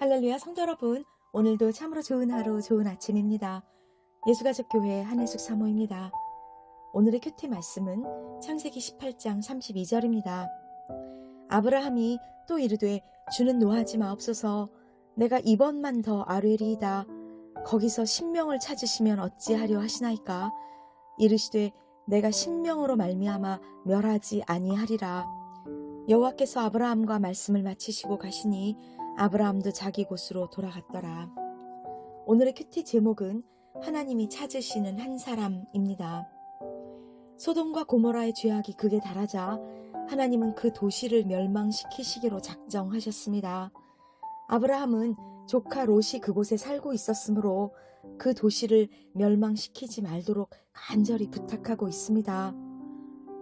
할렐루야 성도 여러분 오늘도 참으로 좋은 하루 좋은 아침입니다. 예수가족 교회 한혜숙 사모입니다. 오늘의 큐티 말씀은 창세기 18장 32절입니다. 아브라함이 또 이르되 주는 노하지 마옵소서 내가 이번만 더 아뢰리이다 거기서 신명을 찾으시면 어찌하려 하시나이까 이르시되 내가 신명으로 말미암아 멸하지 아니하리라 여호와께서 아브라함과 말씀을 마치시고 가시니 아브라함도 자기 곳으로 돌아갔더라. 오늘의 큐티 제목은 하나님이 찾으시는 한 사람입니다. 소돔과 고모라의 죄악이 극에 달하자 하나님은 그 도시를 멸망시키시기로 작정하셨습니다. 아브라함은 조카 롯이 그곳에 살고 있었으므로 그 도시를 멸망시키지 말도록 간절히 부탁하고 있습니다.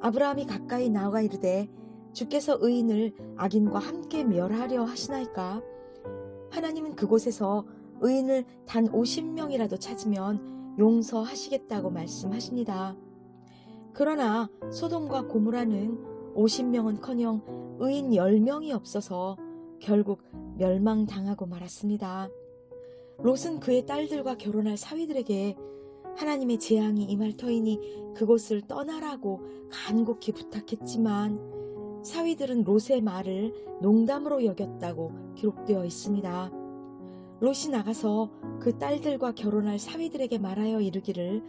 아브라함이 가까이 나아가 이르되 주께서 의인을 악인과 함께 멸하려 하시나이까? 하나님은 그곳에서 의인을 단 50명이라도 찾으면 용서하시겠다고 말씀하십니다. 그러나 소돔과 고무라는 50명은 커녕 의인 10명이 없어서 결국 멸망당하고 말았습니다. 롯은 그의 딸들과 결혼할 사위들에게 하나님의 재앙이 임할 터이니 그곳을 떠나라고 간곡히 부탁했지만 사위들은 롯의 말을 농담으로 여겼다고 기록되어 있습니다. 롯이 나가서 그 딸들과 결혼할 사위들에게 말하여 이르기를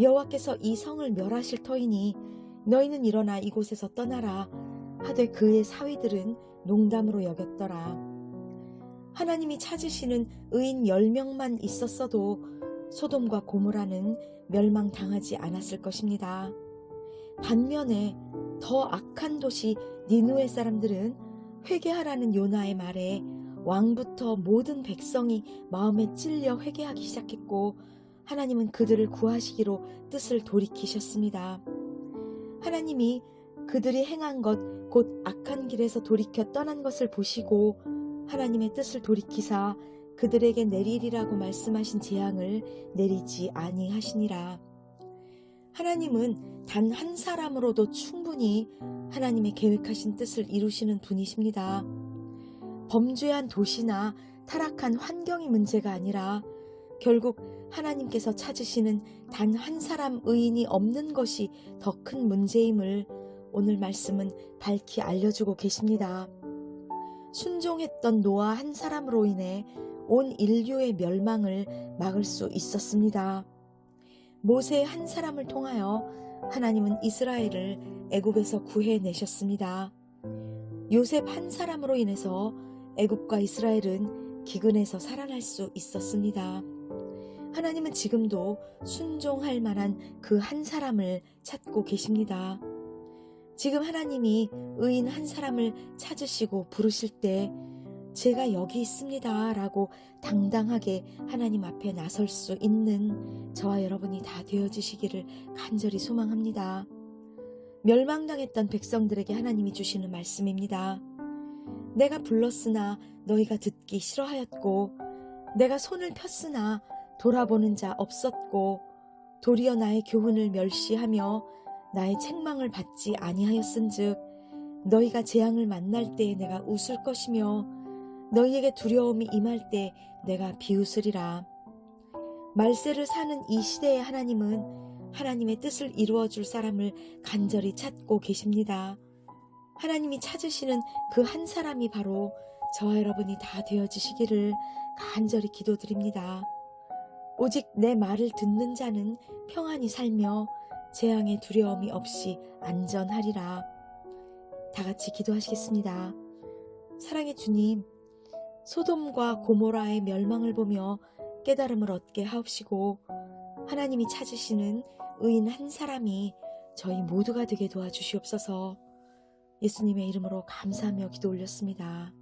여호와께서 이 성을 멸하실 터이니 너희는 일어나 이곳에서 떠나라 하되 그의 사위들은 농담으로 여겼더라. 하나님이 찾으시는 의인 10명만 있었어도 소돔과 고모라는 멸망당하지 않았을 것입니다. 반면에 더 악한 도시 니누의 사람들은 회개하라는 요나의 말에 왕부터 모든 백성이 마음에 찔려 회개하기 시작했고 하나님은 그들을 구하시기로 뜻을 돌이키셨습니다. 하나님이 그들이 행한 것 곧 악한 길에서 돌이켜 떠난 것을 보시고 하나님의 뜻을 돌이키사 그들에게 내리리라고 말씀하신 재앙을 내리지 아니하시니라. 하나님은 단 한 사람으로도 충분히 하나님의 계획하신 뜻을 이루시는 분이십니다. 범죄한 도시나 타락한 환경이 문제가 아니라 결국 하나님께서 찾으시는 단 한 사람 의인이 없는 것이 더 큰 문제임을 오늘 말씀은 밝히 알려주고 계십니다. 순종했던 노아 한 사람으로 인해 온 인류의 멸망을 막을 수 있었습니다. 모세 한 사람을 통하여 하나님은 이스라엘을 애굽에서 구해내셨습니다. 요셉 한 사람으로 인해서 애굽과 이스라엘은 기근에서 살아날 수 있었습니다. 하나님은 지금도 순종할 만한 그 한 사람을 찾고 계십니다. 지금 하나님이 의인 한 사람을 찾으시고 부르실 때 제가 여기 있습니다. 라고 당당하게 하나님 앞에 나설 수 있는 저와 여러분이 다 되어주시기를 간절히 소망합니다. 멸망당했던 백성들에게 하나님이 주시는 말씀입니다. 내가 불렀으나 너희가 듣기 싫어하였고, 내가 손을 폈으나 돌아보는 자 없었고, 도리어 나의 교훈을 멸시하며 나의 책망을 받지 아니하였은즉, 너희가 재앙을 만날 때에 내가 웃을 것이며 너희에게 두려움이 임할 때 내가 비웃으리라. 말세를 사는 이 시대의 하나님은 하나님의 뜻을 이루어 줄 사람을 간절히 찾고 계십니다. 하나님이 찾으시는 그 한 사람이 바로 저와 여러분이 다 되어지시기를 간절히 기도드립니다. 오직 내 말을 듣는 자는 평안히 살며 재앙의 두려움이 없이 안전하리라. 다 같이 기도하시겠습니다. 사랑의 주님, 소돔과 고모라의 멸망을 보며 깨달음을 얻게 하옵시고 하나님이 찾으시는 의인 한 사람이 저희 모두가 되게 도와주시옵소서 예수님의 이름으로 감사하며 기도 올렸습니다.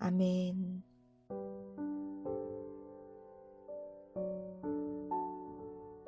아멘.